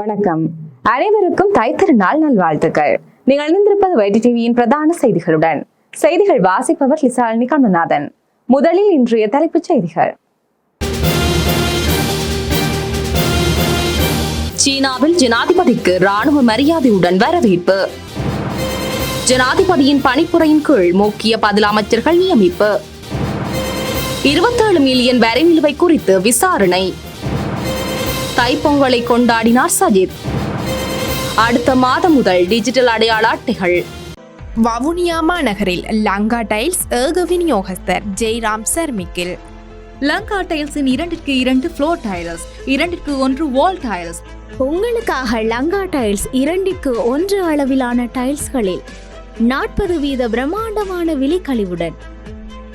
வணக்கம். அனைவருக்கும் தைத்திருநாள் நல்வாழ்த்துக்கள். நீங்கள் இணைந்திருப்பது வைடி டிவியின் பிரதான செய்திகளுடன். செய்திகள் வாசிப்பவர் லிசாலினி கண்ணநாதன். முதலில் இன்றைய தலைப்புச் செய்திகள். சீனாவில் ஜனாதிபதிக்கு ராணுவ மரியாதையுடன் வரவேற்பு. ஜனாதிபதியின் பணிப்புரையின் கீழ் முக்கிய பதில் அமைச்சர்கள் நியமிப்பு. இருபத்தேழு மில்லியன் வரி நிலுவை குறித்து விசாரணை. தைப்பொங்கலை கொண்டாடினார் சஜித். அடுத்த மாதம் முதல் டிஜிட்டல் அடையாள அட்டைகள். வவுனியா மாநகரில் லங்கா டைல்ஸ் ஏக விநியோகஸ்தர் ஜெய்ராம் சர்மிக்கில். லங்கா டைல்ஸின் இரண்டிற்கு இரண்டு ஃப்ளோர் டைல்ஸ் இரண்டிற்கு ஒன்று வால் டைல்ஸ் உங்களுக்காக லங்கா டைல்ஸ் இரண்டிற்கு ஒன்று அளவிலான டைல்ஸ்களில் நாற்பது வீத பிரம்மாண்டமான விலைக்கழிவுடன்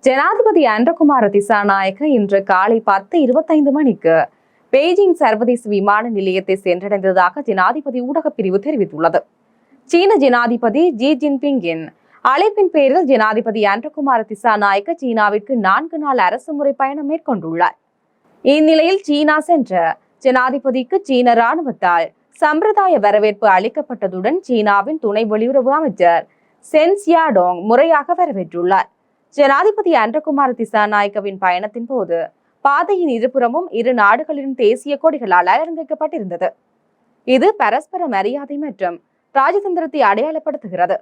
ஜனாதிபதி அன்றகுமார திசாநாயக்க இன்று காலை பத்து இருபத்தைந்து மணிக்கு பெய்ஜிங் சர்வதேச விமான நிலையத்தை சென்றடைந்ததாக ஜனாதிபதி ஊடகப் பிரிவு தெரிவித்துள்ளது. சீன ஜனாதிபதி ஜி ஜின்பிங்கின் அழைப்பின் பேரில் ஜனாதிபதி அன்றகுமார திசாநாயக்க சீனாவிற்கு நான்கு நாள் அரசு முறை பயணம் மேற்கொண்டுள்ளார். இந்நிலையில் சீனா சென்ற ஜனாதிபதிக்கு சீன ராணுவத்தால் சம்பிரதாய வரவேற்பு அளிக்கப்பட்டதுடன் சீனாவின் துணை வெளியுறவு அமைச்சர் சென்சியாடோங் முறையாக வரவேற்றுள்ளார். ஜனாதிபதி அன்றகுமார் திசாநாயக்கவின் பயணத்தின் போது பாதையின் இருபுறமும் இரு நாடுகளின் தேசிய கொடிகளால் அலங்கரிக்கப்பட்டிருந்தது. இது பரஸ்பர மரியாதை மற்றும் ராஜதந்திரத்தை அடையாளப்படுத்துகிறது.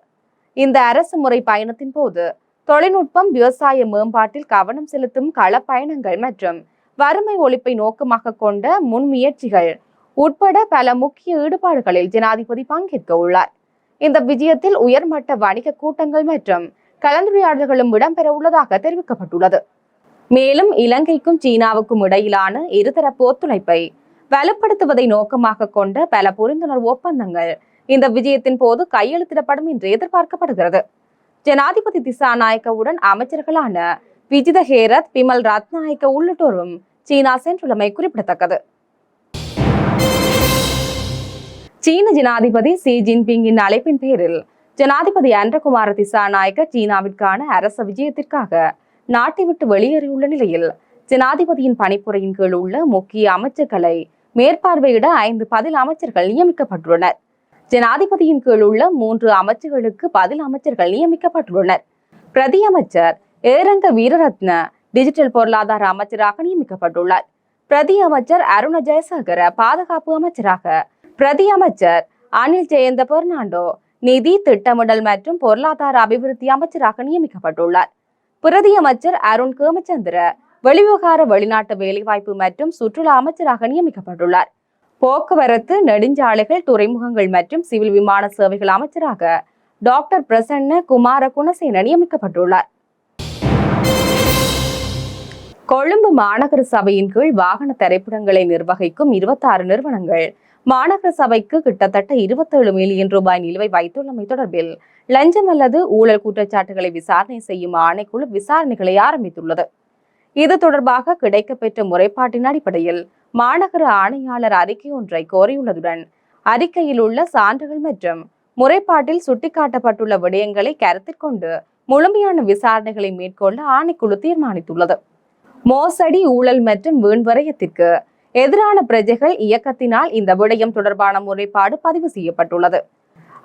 இந்த அரசு முறை பயணத்தின் போது தொழில்நுட்பம் விவசாய மேம்பாட்டில் கவனம் செலுத்தும் கள பயணங்கள் மற்றும் வறுமை ஒழிப்பை நோக்கமாக கொண்ட முன்முயற்சிகள் உட்பட பல முக்கிய ஈடுபாடுகளில் ஜனாதிபதி பங்கேற்க உள்ளார். இந்த விஜயத்தில் உயர்மட்ட வணிக கூட்டங்கள் மற்றும் கலந்துரையாடல்களும் இடம்பெற உள்ளதாக தெரிவிக்கப்பட்டுள்ளது. மேலும் இலங்கைக்கும் சீனாவுக்கும் இடையிலான இருதரப்பு ஒத்துழைப்பை வலுப்படுத்துவதை நோக்கமாக கொண்ட பல புரிந்துணர்வு ஒப்பந்தங்கள் இந்த விஜயத்தின் போது கையெழுத்திடப்படும் என்று எதிர்பார்க்கப்படுகிறது. ஜனாதிபதி திசாநாயக்கவுடன் அமைச்சர்களான விஜித ஹேரத் பிமல் ரத்நாயக்க உள்ளிட்டோரும் சீனா சென்றுள்ளமை குறிப்பிடத்தக்கது. சீன ஜனாதிபதி சி ஜின்பிங்கின் அழைப்பின் பேரில் ஜனாதிபதி அன்றகுமார திசாநாயக்க சீனாவிற்கான அரச விஜயத்திற்காக நாட்டை விட்டு வெளியேறியுள்ள நிலையில் ஜனாதிபதியின் பணிப்புரையின் கீழ் உள்ள முக்கிய அமைச்சர்களை மேற்பார்வையிட ஐந்து பதில் அமைச்சர்கள் நியமிக்கப்பட்டுள்ளனர். ஜனாதிபதியின் கீழ் உள்ள மூன்று அமைச்சர்களுக்கு பதில் அமைச்சர்கள் நியமிக்கப்பட்டுள்ளனர். பிரதி அமைச்சர் ஏரங்க வீரரத்ன டிஜிட்டல் பொருளாதார அமைச்சராக நியமிக்கப்பட்டுள்ளார். பிரதி அமைச்சர் அருண ஜெயசேகர பாதுகாப்பு அமைச்சராக பிரதி அமைச்சர் அனில் ஜெயந்த பெர்னாண்டோ நிதி திட்டமிடல் மற்றும் பொருளாதார அபிவிருத்தி அமைச்சராக நியமிக்கப்பட்டுள்ளார். பிரதி அமைச்சர் அருண் கேமச்சந்திர வெளிவிவகார வெளிநாட்டு வேலைவாய்ப்பு மற்றும் சுற்றுலா அமைச்சராக நியமிக்கப்பட்டுள்ளார். போக்குவரத்து நெடுஞ்சாலைகள் துறைமுகங்கள் மற்றும் சிவில் விமான சேவைகள் அமைச்சராக டாக்டர் பிரசன்ன குமார குணசேன நியமிக்கப்பட்டுள்ளார். கொழும்பு மாநகர சபையின் கீழ் வாகன திரைப்படங்களை நிர்வகிக்கும் இருபத்தாறு நிறுவனங்கள் மாநகர சபைக்கு கிட்டத்தட்ட இருபத்தேழு மில்லியன் ரூபாய் நிலுவை வைத்துள்ளமை தொடர்பில் லஞ்சம் அல்லது ஊழல் குற்றச்சாட்டுகளை விசாரணை செய்யும் ஆணைக்குழு விசாரணைகளை ஆரம்பித்துள்ளது. இது தொடர்பாக கிடைக்கப்பெற்ற முறைப்பாட்டின் அடிப்படையில் மாநகர ஆணையாளர் அறிக்கை ஒன்றை கோரியுள்ளதுடன் அறிக்கையில் உள்ள சான்றுகள் மற்றும் முறைப்பாட்டில் சுட்டிக்காட்டப்பட்டுள்ள விடயங்களை கருத்தில் கொண்டு முழுமையான விசாரணைகளை மேற்கொள்ள ஆணைக்குழு தீர்மானித்துள்ளது. மோசடி ஊழல் மற்றும் வீண்வரையத்திற்கு எதிரான பிரஜைகள் இயக்கத்தினால் இந்த விடயம் தொடர்பான முறைப்பாடு பதிவு செய்யப்பட்டுள்ளது.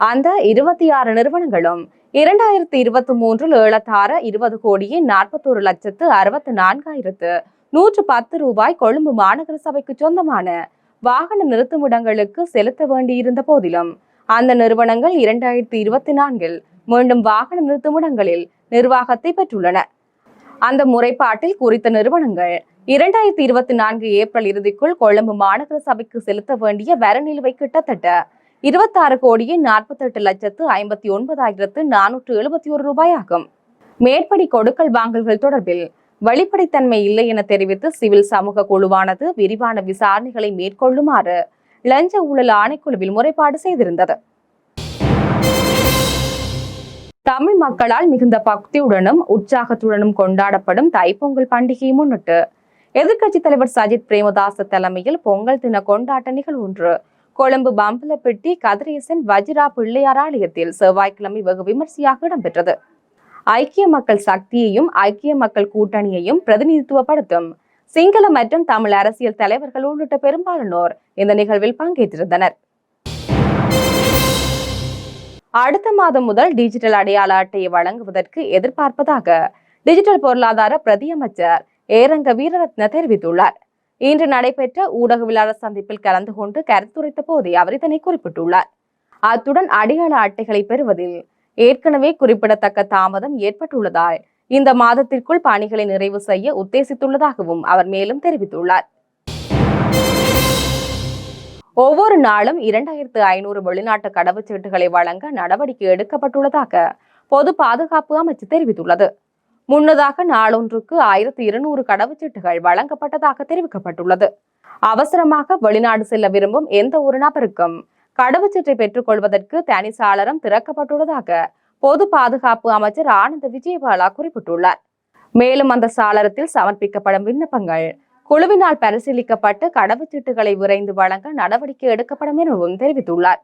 அந்த இருபத்தி ஆறு நிறுவனங்களும் இரண்டாயிரத்தி இருபத்தி மூன்றில் ஏழத்தாறு இருபது கோடியே நாற்பத்தோரு லட்சத்து அறுபத்தி நான்காயிரத்து நூற்று பத்து ரூபாய் கொழும்பு மாநகர சபைக்கு சொந்தமான வாகன நிறுத்துமிடங்களுக்கு செலுத்த வேண்டியிருந்த போதிலும் அந்த நிறுவனங்கள் இரண்டாயிரத்தி இருபத்தி நான்கில் மீண்டும் வாகன நிறுத்துமிடங்களில் நிர்வாகத்தை பெற்றுள்ளன. அந்த முறைப்பாட்டில் குறித்த நிறுவனங்கள் இரண்டாயிரத்தி இருபத்தி நான்கு ஏப்ரல் இறுதிக்குள் கொழும்பு மாநகர சபைக்கு செலுத்த வேண்டிய வர நிலுவை கிட்டத்தட்ட இருபத்தாறு கோடியே நாற்பத்தெட்டு லட்சத்து ஐம்பத்தி ஒன்பதாயிரத்து நானூற்று எழுபத்தி ஒரு ரூபாய் ஆகும் மேற்படி கொடுக்கல் வாங்கல்கள் தொடர்பில் வெளிப்படைத்தன்மை இல்லை என தெரிவித்து சிவில் சமூக குழுவானது விரிவான விசாரணைகளை மேற்கொள்ளுமாறு லஞ்ச ஊழல் ஆணைக்குழுவில் முறைப்பாடு செய்திருந்தது. தமிழ் மக்களால் மிகுந்த பக்தியுடனும் உற்சாகத்துடனும் கொண்டாடப்படும் தைப்பொங்கல் பண்டிகையை முன்னிட்டு எதிர்க்கட்சி தலைவர் சஜித் பிரேமதாச தலைமையில் பொங்கல் தின கொண்டாட்ட நிகழ்வு ஒன்று கொழும்பு பம்பலப்பட்டி கதிரேசன் வஜிரா பிள்ளையார் ஆலயத்தில் செவ்வாய்க்கிழமை வெகு விமர்சையாக இடம்பெற்றது. ஐக்கிய மக்கள் சக்தியையும் ஐக்கிய மக்கள் கூட்டணியையும் பிரதிநிதித்துவப்படுத்தும் சிங்கள மற்றும் தமிழ் அரசியல் தலைவர்கள் உள்ளிட்ட பெரும்பாலானோர் இந்த நிகழ்வில் பங்கேற்றிருந்தனர். அடுத்த மாதம் முதல் டிஜிட்டல் அடையாள அட்டையை வழங்குவதற்கு எதிர்பார்ப்பதாக டிஜிட்டல் பொருளாதார பிரதியமைச்சர் ஏரங்க வீரரத்ன தெரிவித்துள்ளார். இன்று நடைபெற்ற ஊடகவியலாளர் சந்திப்பில் கலந்து கொண்டு கருத்துரைத்த போதே அவர் இதனை குறிப்பிட்டுள்ளார். அத்துடன் அடையாள அட்டைகளை பெறுவதில் ஏற்கனவே குறிப்பிடத்தக்க தாமதம் ஏற்பட்டுள்ளதால் இந்த மாதத்திற்குள் பணிகளை நிறைவு செய்ய உத்தேசித்துள்ளதாகவும் அவர் மேலும் தெரிவித்துள்ளார். ஒவ்வொரு நாளும் இரண்டாயிரத்து ஐநூறு வெளிநாட்டு கடவுச்சீட்டுகளை வழங்க நடவடிக்கை எடுக்கப்பட்டுள்ளதாக பொது பாதுகாப்பு அமைச்சு தெரிவித்துள்ளது. முன்னதாக நாளொன்றுக்கு ஆயிரத்தி இருநூறு கடவுச்சீட்டுகள் வழங்கப்பட்டதாக தெரிவிக்கப்பட்டுள்ளது. அவசரமாக வெளிநாடு செல்ல விரும்பும் எந்த ஒரு நபருக்கும் கடவுச்சீட்டை பெற்றுக் கொள்வதற்கு தனி சாளரம் திறக்கப்பட்டுள்ளதாக பொது பாதுகாப்பு அமைச்சர் ஆனந்த விஜயபாலா குறிப்பிட்டுள்ளார். மேலும் அந்த சாளரத்தில் சமர்ப்பிக்கப்படும் விண்ணப்பங்கள் குழுவினால் பரிசீலிக்கப்பட்டு கடவுச்சீட்டுகளை விரைந்து வழங்க நடவடிக்கை எடுக்கப்படும் எனவும் தெரிவித்துள்ளார்.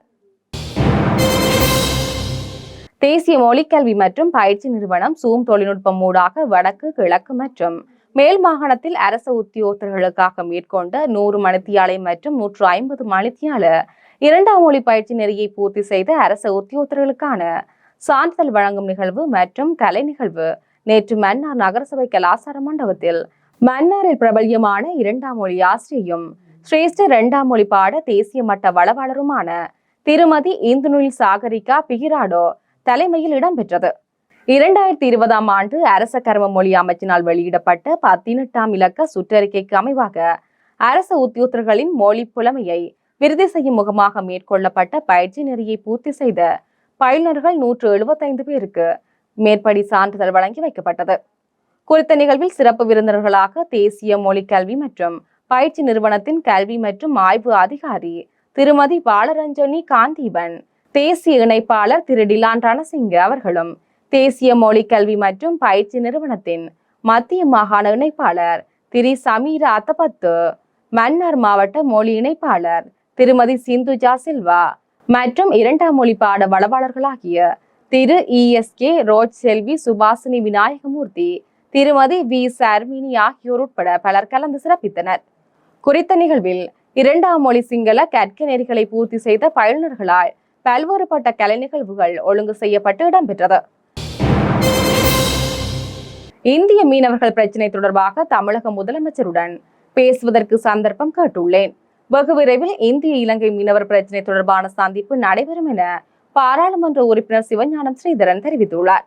தேசிய மொழிக்கல்வி மற்றும் பயிற்சி நிறுவனம் சூம் தொழில்நுட்பம் ஊடாக வடக்கு கிழக்கு மற்றும் மேல் மாகாணத்தில் அரச உத்தியோகத்தர்களுக்காக மேற்கொண்ட நூறு மணித்தியாலை மற்றும் நூற்று ஐம்பது மணித்தியால இரண்டாம் மொழி பயிற்சி நெறியை பூர்த்தி செய்த அரச உத்தியோகத்தர்களுக்கான சான்றிதழ் வழங்கும் நிகழ்வு மற்றும் கலை நிகழ்வு. நேற்று மன்னார் நகரசபை கலாசார மண்டபத்தில் மன்னாரில் பிரபல்யமான இரண்டாம் மொழி ஆசிரியையும் சிரேஷ்ட இரண்டாம் மொழி பாட தேசிய மட்ட வளவாளருமான திருமதி இந்துநுல் சாகரிகா பிகிராடோ தலைமையில் இடம்பெற்றது. இரண்டாயிரத்தி இருபதாம் ஆண்டு அரச கர்ம மொழி அமைச்சினால் வெளியிடப்பட்ட பதினெட்டாம் இலக்க சுற்றறிக்கைக்கு அமைவாக அரச உத்தியோகர்களின் மொழி புலமையை விருதி செய்யும் முகமாக மேற்கொள்ளப்பட்ட பயிற்சி நெறியை பூர்த்தி செய்த பயிலர்கள் நூற்று எழுபத்தைந்து பேருக்கு மேற்படி சான்றிதழ் வழங்கி வைக்கப்பட்டது. குறித்த நிகழ்வில் சிறப்பு விருந்தினர்களாக தேசிய மொழி கல்வி மற்றும் பயிற்சி நிறுவனத்தின் கல்வி மற்றும் ஆய்வு அதிகாரி திருமதி பாலரஞ்சனி காந்தீபன் தேசிய இணைப்பாளர் திரு டிலான் ரணசிங்க அவர்களும் தேசிய மொழி கல்வி மற்றும் பயிற்சி நிறுவனத்தின் மத்திய மாகாண இணைப்பாளர் திரு சமீர அத்தபத்து மன்னார் மாவட்ட மொழி இணைப்பாளர் திருமதி சிந்துஜா சில்வா மற்றும் இரண்டாம் மொழி பாட வளவாளர்களாகிய திரு இஎஸ்கே ரோஜ் செல்வி சுபாசினி விநாயகமூர்த்தி திருமதி வி சர்மினி ஆகியோர் உட்பட பலர் கலந்து சிறப்பித்தனர். குறித்த நிகழ்வில் இரண்டாம் மொழி சிங்கள கற்க நெறிகளை பூர்த்தி செய்த பயிலுநர்களால் பல்வேறுபட்ட கலை நிகழ்வுகள் ஒழுங்கு செய்யப்பட்டு இடம்பெற்றது. இந்திய மீனவர்கள் பிரச்சினை தொடர்பாக தமிழக முதலமைச்சருடன் பேசுவதற்கு சந்தர்ப்பம் கேட்டுள்ளேன். வெகு விரைவில் இந்திய இலங்கை மீனவர் பிரச்சினை தொடர்பான சந்திப்பு நடைபெறும் என பாராளுமன்ற உறுப்பினர் சிவஞானம் ஸ்ரீதரன் தெரிவித்துள்ளார்.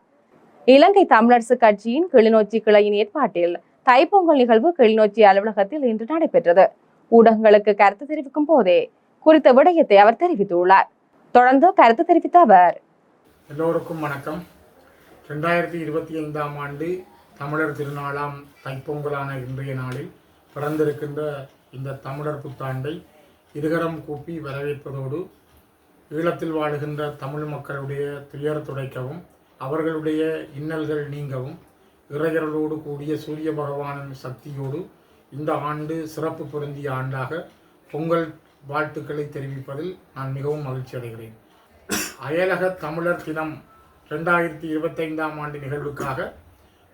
இலங்கை தமிழரசு கட்சியின் கிளிநொச்சி கிளையின் ஏற்பாட்டில் தைப்பொங்கல் நிகழ்வு கிளிநொச்சி அலுவலகத்தில் இன்று நடைபெற்றது. ஊடகங்களுக்கு கருத்து தெரிவிக்கும் போதே குறித்த விடயத்தை அவர் தெரிவித்துள்ளார். தொடர்ந்து கருத்து தெரிவித்த அவர். எல்லோருக்கும் வணக்கம். ரெண்டாயிரத்தி இருபத்தி ஐந்தாம் ஆண்டு தமிழர் திருநாளாம் தைப்பொங்கலான இன்றைய நாளில் பிறந்திருக்கின்ற இந்த தமிழர் புத்தாண்டை இருகரம் கூப்பி வரவேற்பதோடு ஈழத்தில் வாழுகின்ற தமிழ் மக்களுடைய துயர் துடைக்கவும் அவர்களுடைய இன்னல்கள் நீங்கவும் இறையர்களோடு கூடிய சூரிய பகவானின் சக்தியோடு இந்த ஆண்டு சிறப்பு பொருந்திய ஆண்டாக பொங்கல் வாழ்த்துக்களை தெரிவிப்பதில் நான் மிகவும் மகிழ்ச்சி அடைகிறேன். அயலக தமிழர் தினம் ரெண்டாயிரத்தி இருபத்தைந்தாம் ஆண்டு நிகழ்வுக்காக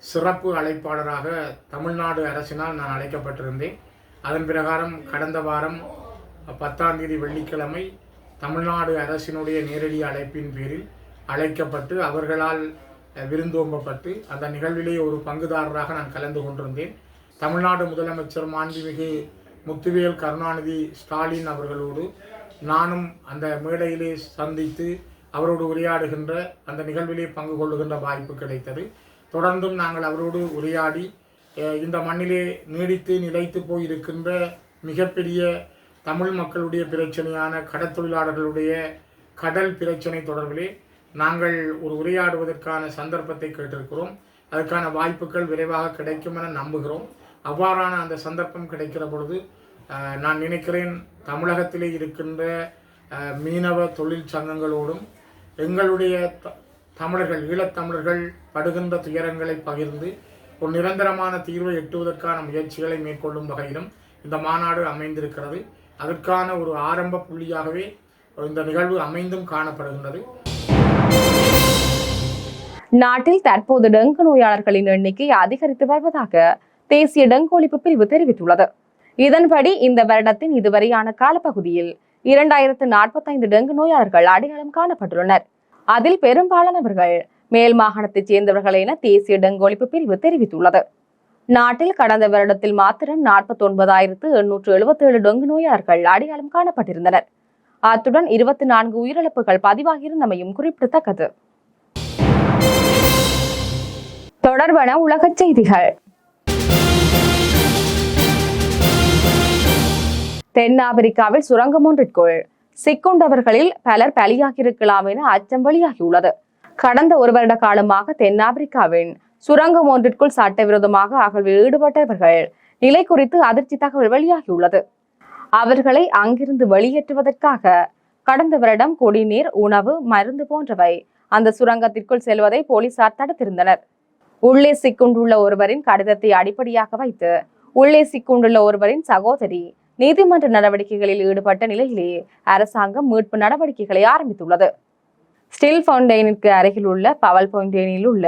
சிறப்பு அழைப்பாளராக தமிழ்நாடு அரசினால் நான் அழைக்கப்பட்டிருந்தேன். அதன் பிரகாரம் கடந்த வாரம் பத்தாம் தேதி வெள்ளிக்கிழமை தமிழ்நாடு அரசினுடைய நேரடி அழைப்பின் பேரில் அழைக்கப்பட்டு அவர்களால் விருந்தோம்பப்பட்டு அந்த நிகழ்விலே ஒரு பங்குதாரராக நான் கலந்து கொண்டிருந்தேன். தமிழ்நாடு முதலமைச்சர் மாண்புமிகு முத்துவேல் கருணாநிதி ஸ்டாலின் அவர்களோடு நானும் அந்த மேடையிலே சந்தித்து அவரோடு உரையாடுகின்ற அந்த நிகழ்விலே பங்கு கொள்ளுகின்ற வாய்ப்பு கிடைத்தது. தொடர்ந்தும் நாங்கள் அவரோடு உரையாடி இந்த மண்ணிலே நீடித்து நிலைத்து போயிருக்கின்ற மிகப்பெரிய தமிழ் மக்களுடைய பிரச்சனையான கடற்தொழிலாளர்களுடைய கடல் பிரச்சனை தொடர்பிலே நாங்கள் ஒரு உரையாடுவதற்கான சந்தர்ப்பத்தை கேட்டிருக்கிறோம். அதற்கான வாய்ப்புகள் விரைவாக கிடைக்கும் என நம்புகிறோம். அவ்வாறான அந்த சந்தர்ப்பம் கிடைக்கிற பொழுது நான் நினைக்கிறேன் தமிழகத்திலே இருக்கின்ற மீனவ தொழில் சங்கங்களோடும் எங்களுடைய த- தமிழர்கள் ஈழத்தமிழர்கள் படுகின்ற துயரங்களை பகிர்ந்து ஒரு நிரந்தரமான தீர்வை எட்டுவதற்கான முயற்சிகளை மேற்கொள்ளும் வகையிலும் இந்த மாநாடு அமைந்திருக்கிறது. அதற்கான ஒரு ஆரம்ப புள்ளியாகவே இந்த நிகழ்வு அமைந்தும் காணப்படுகின்றது. நாட்டில் தற்போது டெங்கு நோயாளர்களின் எண்ணிக்கை அதிகரித்து வருவதாக தேசிய டெங்கு ஒழிப்பு பிரிவு தெரிவித்துள்ளது. இதன்படி இந்த வருடத்தின் இதுவரையான காலப்பகுதியில் இரண்டாயிரத்து நாற்பத்தைந்து டெங்கு நோயாளர்கள் அடையாளம் காணப்பட்டுள்ளனர். அதில் பெரும்பாலானவர்கள் மேல் மாகாணத்தைச் சேர்ந்தவர்கள் என தேசிய டெங்கு ஒழிப்பு பிரிவு தெரிவித்துள்ளது. நாட்டில் கடந்த வருடத்தில் மாத்திரம் நாற்பத்தி ஒன்பதாயிரத்து எண்ணூற்று எழுபத்தி ஏழு டெங்கு நோயாளர்கள் அடையாளம் காணப்பட்டிருந்தனர். அத்துடன் இருபத்தி நான்கு உயிரிழப்புகள் பதிவாகியிருந்தமையும் குறிப்பிடத்தக்கது. தொடர்பான உலகச் செய்திகள். தென்னாப்பிரிக்காவில் சுரங்கம் ஒன்றிற்குள் சிக்குண்டவர்களில் பலர் பலியாகியிருக்கலாம் என அச்சம் வெளியாகியுள்ளது. கடந்த ஒரு வருட காலமாக தென்னாப்பிரிக்காவின் சுரங்கம் ஒன்றிற்குள் சட்டவிரோதமாக அகழ்வில் ஈடுபட்டவர்கள் நிலை குறித்து அதிர்ச்சி தகவல் வெளியாகியுள்ளது. அவர்களை அங்கிருந்து வெளியேற்றுவதற்காக கடந்த வருடம் குடிநீர் உணவு மருந்து போன்றவை அந்த சுரங்கத்திற்குள் செல்வதை போலீசார் தடுத்திருந்தனர். உள்ளே சிக்குண்டுள்ள ஒருவரின் கடிதத்தை அடிப்படையாக வைத்து உள்ளே சிக்குண்டுள்ள ஒருவரின் சகோதரி நீதிமன்ற நடவடிக்கைகளில் ஈடுபட்ட நிலையிலேயே அரசாங்கம் மீட்பு நடவடிக்கைகளை ஆரம்பித்துள்ளது. ஸ்டில் ஃபவுண்டெயினுக்கு அருகில் உள்ள பவல் ஃபவுண்டெயினில் உள்ள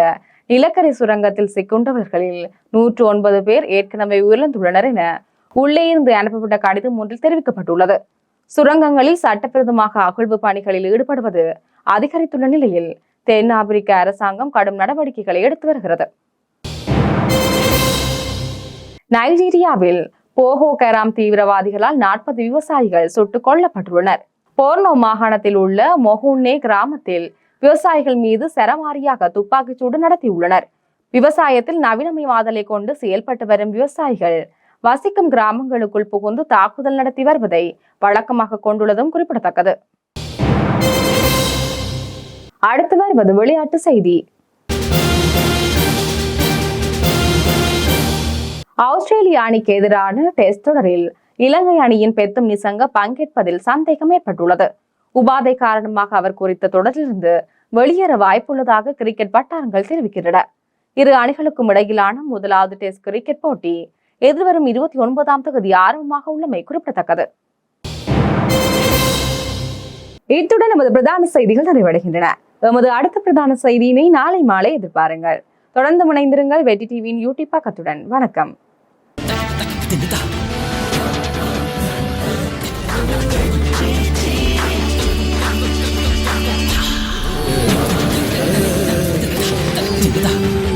நிலக்கரி சுரங்கத்தில் சிக்குண்டவர்களில் நூற்று ஒன்பது பேர் ஏற்கனவே உயிரிழந்துள்ளனர் என உள்ளே இருந்து அனுப்பப்பட்ட கடிதம் ஒன்றில் தெரிவிக்கப்பட்டுள்ளது. சுரங்கங்களில் சட்டவிரோதமாக அகழ்வு பணிகளில் ஈடுபடுவது அதிகரித்துள்ள நிலையில் தென்னாப்பிரிக்க அரசாங்கம் கடும் நடவடிக்கைகளை எடுத்து வருகிறது. நைஜீரியாவில் போகோ கராம் தீவிரவாதிகளால் நாற்பது விவசாயிகள் சுட்டுக் கொல்லப்பட்டுள்ளனர். போர்னோ மாகாணத்தில் உள்ள மொஹூன்னே கிராமத்தில் விவசாயிகள் மீது சரமாரியாக துப்பாக்கிச் சூடு நடத்தியுள்ளனர். விவசாயத்தில் நவீனமயமாதலை கொண்டு செயல்பட்டு வரும் விவசாயிகள் வசிக்கும் கிராமங்களுக்குள் புகுந்து தாக்குதல் நடத்தி வருவதை வழக்கமாக கொண்டுள்ளதும் குறிப்பிடத்தக்கது. அடுத்து வருவது விளையாட்டு செய்தி. ஆஸ்திரேலிய அணிக்கு எதிரான டெஸ்ட் தொடரில் இலங்கை அணியின் பெத்தும் நிசங்க பங்கேற்பதில் சந்தேகம் ஏற்பட்டுள்ளது. உபாதை காரணமாக அவர் குறித்த தொடரிலிருந்து வெளியேற வாய்ப்புள்ளதாக கிரிக்கெட் வட்டாரங்கள் தெரிவிக்கின்றன. இரு அணிகளுக்கும் இடையிலான முதலாவது டெஸ்ட் கிரிக்கெட் போட்டி எதிர்வரும் இருபத்தி ஒன்பதாம் தொகுதி ஆரம்பமாக உள்ளமை குறிப்பிடத்தக்கது. இத்துடன் நமது பிரதான செய்திகள் நிறைவடைகின்றன. எமது அடுத்த பிரதான செய்தியினை நாளை மாலை எதிர்பாருங்கள். தொடர்ந்து முனைந்திருங்கள் வெட்டி டிவியின் யூடியூப் பக்கத்துடன். வணக்கம். 시작됩니다. 됩니다.